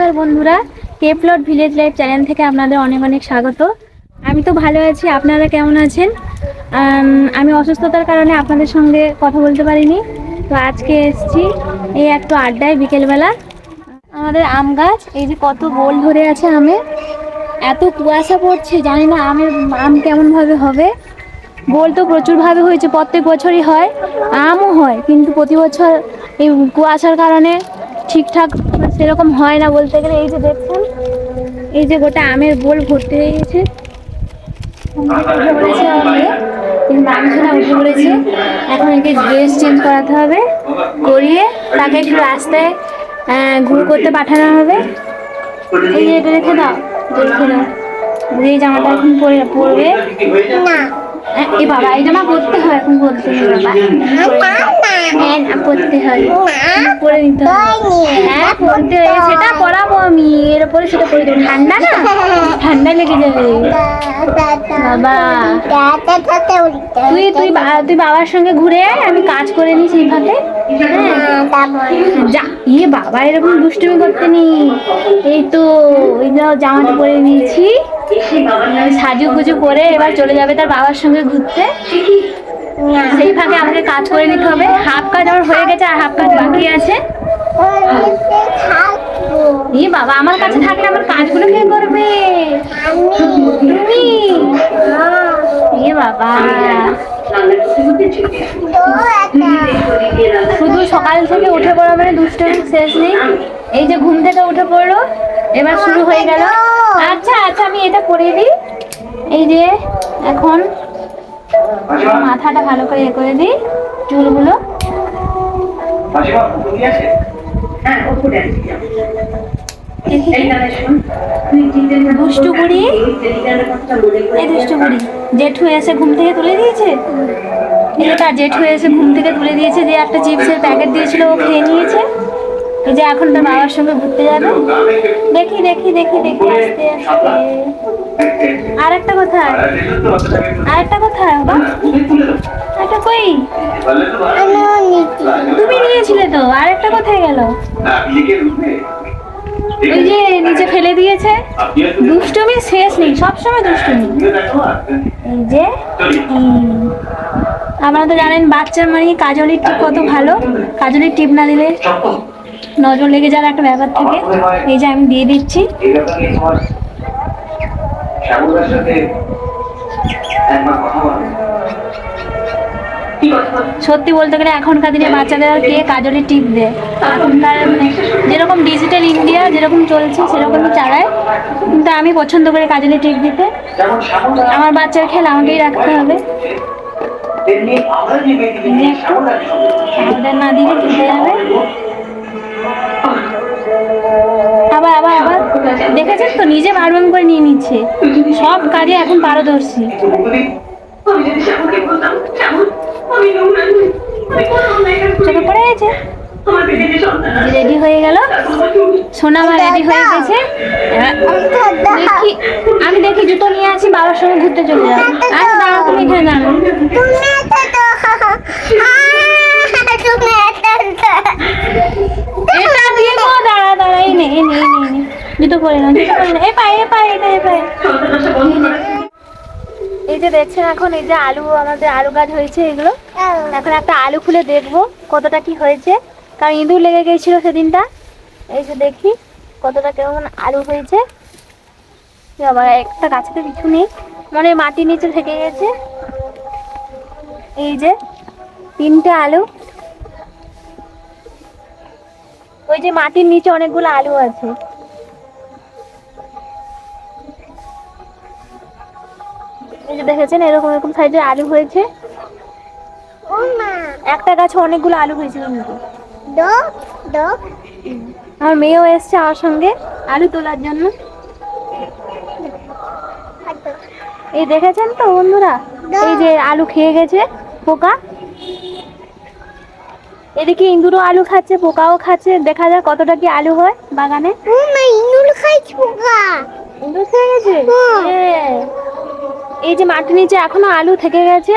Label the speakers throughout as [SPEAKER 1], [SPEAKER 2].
[SPEAKER 1] নমস্কার বন্ধুরা K plot village life channel থেকে আপনাদের অনেক অনেক স্বাগত। আমি তো ভালো আছি, আপনারা কেমন আছেন? আমি অসুস্থতার কারণে আপনাদের সঙ্গে কথা বলতে পারিনি। তো আজকে এসেছি এই একটু আড্ডায় বিকেলবেলা। আমাদের আম গাছ, এই যে কত গোল ধরে আছে আমে। এত কুয়াশা পড়ছে, জানি না আমের আম কেমনভাবে হবে। গোল তো প্রচুরভাবে হয়েছে, প্রত্যেক বছরই হয়। আমও হয়, কিন্তু প্রতি বছর এই কুয়াশার কারণে ঠিকঠাক সেরকম হয় না বলতে গেলে। এই যে দেখছেন এই যে গোটা আমের বোল ভর্তি হয়ে গেছে। উঠে পড়েছে আমাকে কিন্তু মাংসটা উঠে পড়েছে এখন একে ড্রেস চেঞ্জ করাতে হবে করিয়ে তাকে একটু রাস্তায় ঘুর করতে পাঠানো হবে। এই যে এটা রেখে দাও রেখে দাও। যে এই জামাটা এখন পরে পরবে।
[SPEAKER 2] না।
[SPEAKER 1] এ বাবা এই জামা পরতে হয় এখন পরতে বাবা। হ্যাঁ না, পরতে হয়। পরে নিতে হয়। হ্যাঁ পরতে হয়। সেটা পরাবো আমি। এর উপরে সেটা পরে দেবো। ঠান্ডা না? ঠান্ডা লেগে যাবে। বাবা। তুই তুই তুই বাবার সঙ্গে ঘুরে আয়। আমি কাজ করে নি সেইভাবে হ্যাঁ? যা। ইয়ে বাবা এরকম দুষ্টুমি করতে নি এই তো ওই জামাটা পরে নিয়েছি। সাজু গুজু করে এবার চলে যাবে তার বাবার সঙ্গে ঘুরতে। সেই ফাঁকে আমাকে কাজ করে নিতে হবে। হাফ কাজ আমার হয়ে গেছে আর হাফ কাজ বাকি আছে। ই বাবা, আমার কাছে থাকলে আমার কাজগুলো কে করবে? এ বাবা। শুধু সকাল থেকে উঠে পড়া মানে দুষ্টমির শেষ নেই। এই যে ঘুম থেকে উঠে পড়ল, এবার শুরু হয়ে গেল। আচ্ছা আচ্ছা আমি এটা পরিয়ে দিই। এই যে, এখন মাথাটা ভালো করে এ করে দিই চুলগুলো।
[SPEAKER 3] হ্যাঁ
[SPEAKER 1] দুষ্টু বুড়ি। এই দুষ্টু বুড়ি জেঠু এসে ঘুম থেকে তুলে দিয়েছে? তার জেঠু এসে ঘুম থেকে তুলে দিয়েছে যে একটা চিপসের প্যাকেট দিয়েছিল ও খেয়ে নিয়েছে। এই যে এখন তার বাবার সঙ্গে ঘুরতে যাবে। দেখি দেখি দেখি দেখি আস্তে আস্তে। আর একটা কথা আর একটা কথা একটা কই তুমি নিয়েছিলে তো আর একটা কোথায় গেল? ওই যে নিচে ফেলে দিয়েছে। দুষ্টুমি শেষ নেই সবসময় দুষ্টুমি। এই যে আপনারা তো জানেন বাচ্চার মানে কাজলের টিপ কত ভালো। কাজলের টিপ না দিলে নজর লেগে যাওয়ার একটা ব্যাপার থাকে। এই যে আমি দিয়ে দিচ্ছি।
[SPEAKER 3] শ্যামলার সাথে একবার কথা বলো।
[SPEAKER 1] সত্যি বলতে গেলে এখনকার দিনে বাচ্চাদের আর কে কাজলের টিপ দেয় এখনকার মানে যেরকম ডিজিটাল ইন্ডিয়া যেরকম চলছে সেরকমই চালায়। কিন্তু আমি পছন্দ করে কাজলের টিপ দিতে। আমার বাচ্চার খেলা আমাকেই রাখতে হবে। আমাদের না দিলে চলে যাবে দেখেছেন তো? নিজে বারবার করে নিয়ে নিচ্ছে। সব কাজে এখন পারদর্শী। চোখে পড়ে গেছে? রেডি হয়ে গেল? সোনা রেডি হয়ে গেছে? দেখি আমি দেখি জুতো নিয়ে আসি বাবার সঙ্গে ঘুরতে চলে যাব। আচ্ছা দাঁড়াও তুমি এখানে দাঁড়াও। এটা দিয়ে দাঁড়া দাঁড়া এই নে নে নে, জুতো পরে না জুতো পরে না। এ পায়ে পায়ে এটা পায়ে এই যে দেখছেন এখন, এই যে আলু, আমাদের আলু গাছ হয়েছে এগুলো। এখন একটা আলু খুলে দেখব কতটা কি হয়েছে। কারণ ইঁদুর লেগে গিয়েছিল সেদিনটা। এই যে দেখি কতটা কেমন আলু হয়েছে। বাবা, একটা গাছেতে কিছু নেই। মনে মাটির নিচে থেকে গেছে। এই যে তিনটে আলু। ওই যে মাটির নিচে অনেকগুলো আলু আছে। এই যে দেখেছেন এরকম এরকম সাইজের আলু হয়েছে। একটা গাছে অনেকগুলো আলু হয়েছে কিন্তু। আমার মেয়েও এসছে আমার সঙ্গে আলু তোলার জন্য। এই দেখেছেন তো বন্ধুরা? এই যে আলু খেয়ে গেছে পোকা। এদিকে ইঁদুরও আলু খাচ্ছে পোকাও খাচ্ছে। দেখা যাক কতটা কি আলু হয় বাগানে। ইঁদুর খেয়ে গেছে। এই যে মাটির নিচে এখনও আলু থেকে গেছে।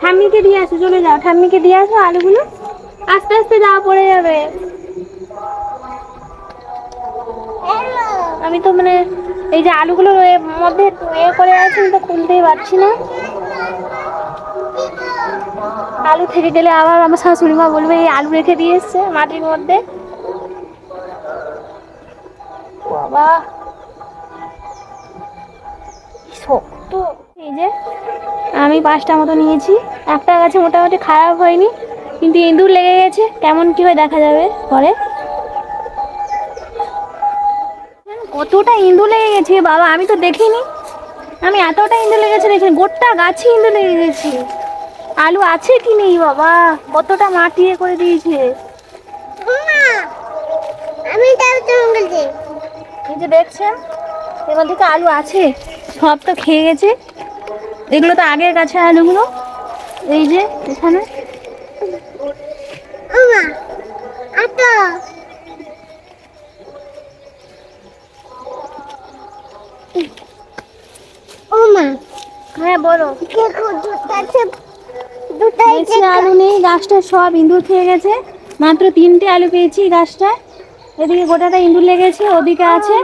[SPEAKER 1] ঠাম্মিকে দিয়ে আসো চলে যাও। ঠাম্মিকে দিয়ে আসো আলুগুলো। আস্তে আস্তে যাওয়া পড়ে যাবে। আমি তো মানে এই যে আলুগুলো মধ্যে এ করে আছে আমি তো খুলতেই পারছি না। আলু থেকে গেলে আবার আমার শাশুড়ি মা বলবে, এই আলু রেখে দিয়ে এসছে মাটির মধ্যে। বাবা শক্ত। এই যে, আমি পাঁচটা মতো নিয়েছি। একটা গাছে মোটামুটি খারাপ হয়নি, কিন্তু ইঁদুর লেগে গেছে। কেমন কি হয় দেখা যাবে পরে। কতটা ইঁদুর লেগে গেছে বাবা, আমি তো দেখিনি। আমি এতটা ইঁদুর লেগেছে দেখিনি, গোটা গাছে ইঁদুর লেগে গেছে। আলু আছে কি নেই বাবা? কতটা মাটি করে দিয়েছে।
[SPEAKER 2] আমি
[SPEAKER 1] এই যে দেখছেন মধ্যে তো আলু আছে সব তো খেয়ে গেছে। এগুলো তো আগের গাছে আলুগুলো। এই যে এখানে। হ্যাঁ বলো। বেশি আলু নেই, গাছটা সব ইঁদুর খেয়ে গেছে। মাত্র তিনটে আলু পেয়েছি গাছটা। এদিকে গোটাটা ইঁদুর লেগেছে, ওদিকে আছে।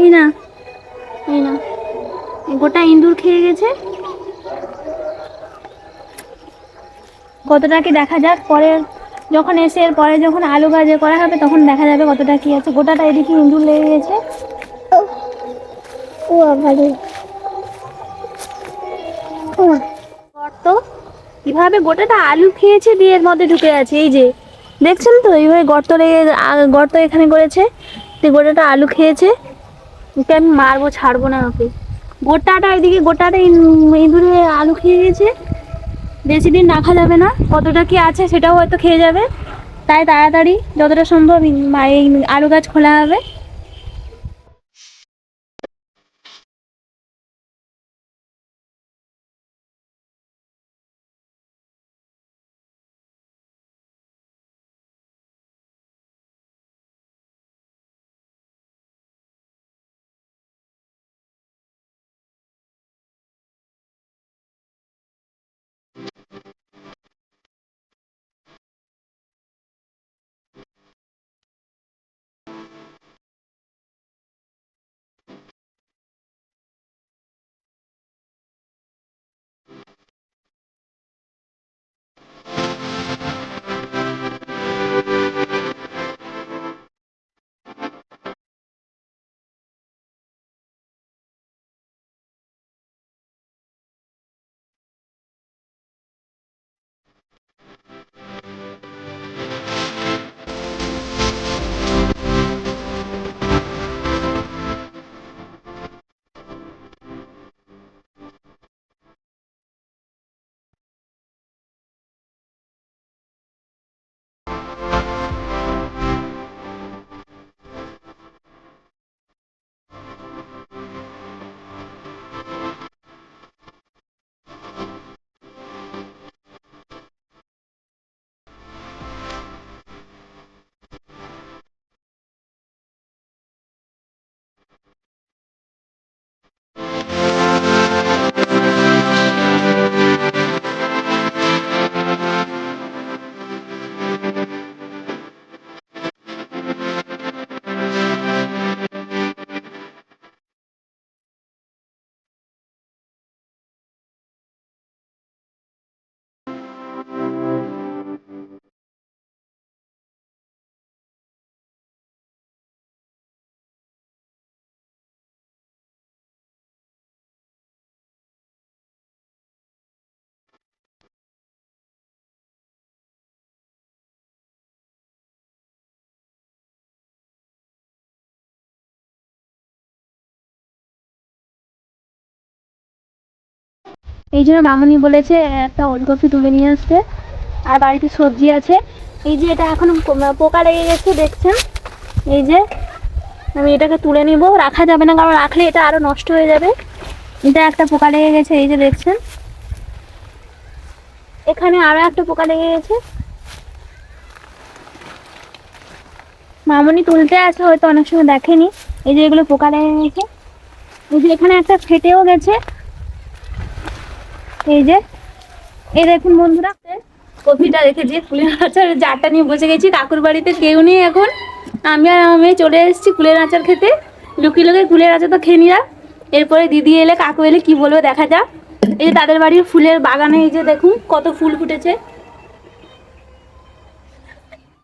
[SPEAKER 1] এই না এই না, গোটা ইঁদুর খেয়ে গেছে। কতটা কি দেখা যাক, পরে যখন এসে এর পরে যখন আলু গাজে করা হবে, তখন দেখা যাবে কতটা কি আছে। গোটাটা এদিকে ইঁদুর লেগে গেছে।
[SPEAKER 2] ও ওমা
[SPEAKER 1] গর্ত কীভাবে গোটাটা আলু খেয়েছে দিয়ে এর মধ্যে ঢুকে আছে, এই যে। দেখছেন তো, এইভাবে গর্ত গর্ত এখানে করেছে। তো গোটাটা আলু খেয়েছে। ওকে আমি মারবো, ছাড়বো না ওকে। গোটাটা এদিকে, গোটাটা ইঁদুরে আলু খেয়ে গেছে বেশি দিন রাখা যাবে না। কতটা কি আছে সেটাও হয়তো খেয়ে যাবে। তাই তাড়াতাড়ি যতটা সম্ভব আলু গাছ খোলা হবে। এই জন্য মামনি বলেছে, একটা ওলকপি তুলে নিয়ে আসতে। আর বাড়িতে সবজি আছে। এই যে এটা এখন পোকা লেগে গেছে, দেখছেন? এই যে, আমি এটাকে তুলে নিব। রাখা যাবে না, কারণ রাখলে এটা আরও নষ্ট হয়ে যাবে। এটা একটা পোকা লেগে গেছে, এই যে দেখছেন? এখানে আরও একটা পোকা লেগে গেছে। মামনি তুলতে আছে হয়তো অনেক সময় দেখেনি। এই যে এগুলো পোকা লেগে গেছে। এই যে এখানে একটা ফেটেও গেছে। এই যে, এই দেখুন বন্ধুরা, কফিটা রেখেছি কুলের আচার জারটা নিয়ে বসে গেছি। কাকুর বাড়িতে কেউ নেই এখন। আমি আর আমার মেয়ে চলে এসেছি কুলের আচার খেতে। লুকিয়ে লুকিয়ে কুলের আচার তো খেয়ে নিলাম। এরপরে দিদি এলে, কাকু এলে কি বলবে দেখা যাক। এই যে তাদের বাড়ির ফুলের বাগানে এই যে দেখুন, কত ফুল ফুটেছে।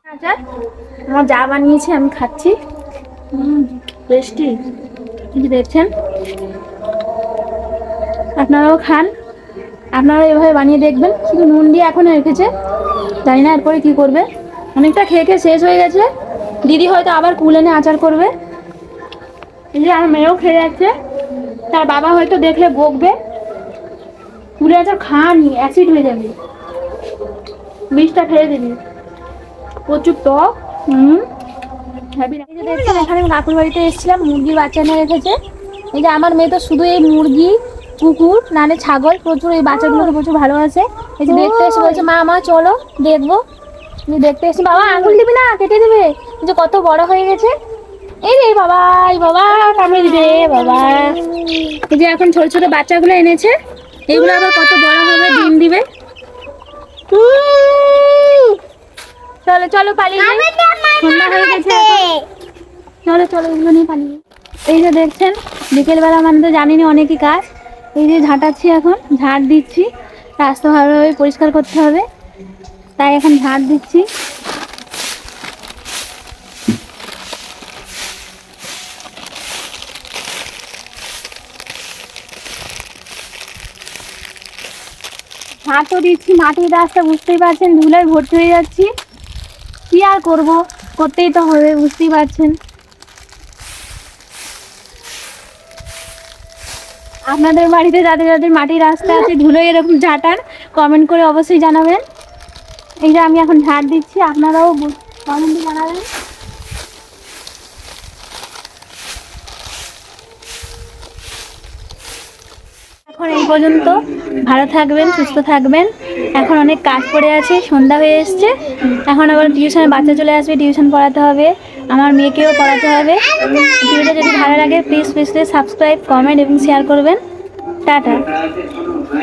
[SPEAKER 1] আচার। আমার যা বানিয়েছে, আমি খাচ্ছি। টেস্টি। দেখছেন। আপনারাও খান। আপনারা এভাবে বানিয়ে দেখবেন। শুধু নুন দিয়ে এখনও রেখেছে। জানি না এরপরে কি করবে। অনেকটা খেয়ে খেয়ে শেষ হয়ে গেছে। দিদি হয়তো আবার কুল এনে আচার করবে। এই যে আমার মেয়েও খেয়ে যাচ্ছে। তার বাবা হয়তো দেখলে বকবে। কুলের আচার খাওয়ানি অ্যাসিড হয়ে যাবে। বিষটা ফেলে দিবি। প্রচুর টক। হুম। এখানে কাকুর বাড়িতে এসেছিলাম, মুরগির বাচ্চা এনে রেখেছে। এই যে আমার মেয়ে তো শুধু এই মুরগি কুকুর নালে ছাগল প্রচুর এই বাচ্চাগুলোকে প্রচুর ভালোবাসে। এই যে দেখতে এসে বলছে মা মা চলো দেখব। দেখতে এসে বাবা আঙুল দিবি না? কেটে দিবে? যে কত বড় হয়ে গেছে। এই রে বাবা এই বাবা কামড়ে দিবে বাবা। এই যে এখন ছোট ছোট বাচ্চাগুলো এনেছে। এগুলো আবার কত বড় হবে ডিম দিবে। চলো চলো পালিয়ে সন্ধ্যা হয়ে গেছে চলো চলো এগুলো নিয়ে পালিয়ে এই যে দেখছেন বিকেলবেলা মানে তো জানি না অনেকই কাজ। এই যে ঝাঁটাচ্ছি এখন ঝাড় দিচ্ছি। রাস্তা ভালোভাবে পরিষ্কার করতে হবে। তাই এখন ঝাড় দিচ্ছি। তো দিচ্ছি, মাটির রাস্তা বুঝতেই পারছেন, ধুলায় ভর্তি হয়ে যাচ্ছি। কি আর করব? করতেই তো হবে, বুঝতেই পারছেন। আপনাদের বাড়িতে যাদের যাদের মাটির রাস্তা আছে, ধুলো এরকম ঝাঁটার কমেন্ট করে অবশ্যই জানাবেন। এই যে আমি এখন ঝাঁট দিচ্ছি, আপনারাও কমেন্টে জানাবেন। এখন এই পর্যন্ত, ভালো থাকবেন, সুস্থ থাকবেন। এখন অনেক কাজ পড়ে আছে, সন্ধ্যা হয়ে এসছে। এখন আবার টিউশনে বাচ্চা চলে আসবে টিউশন পড়াতে হবে। আমার মেয়েকেও পড়াতে হবে। ভিডিওটা যদি ভালো লাগে প্লিজ প্লিজ সাবস্ক্রাইব কমেন্ট এবং শেয়ার করবেন। টাটা।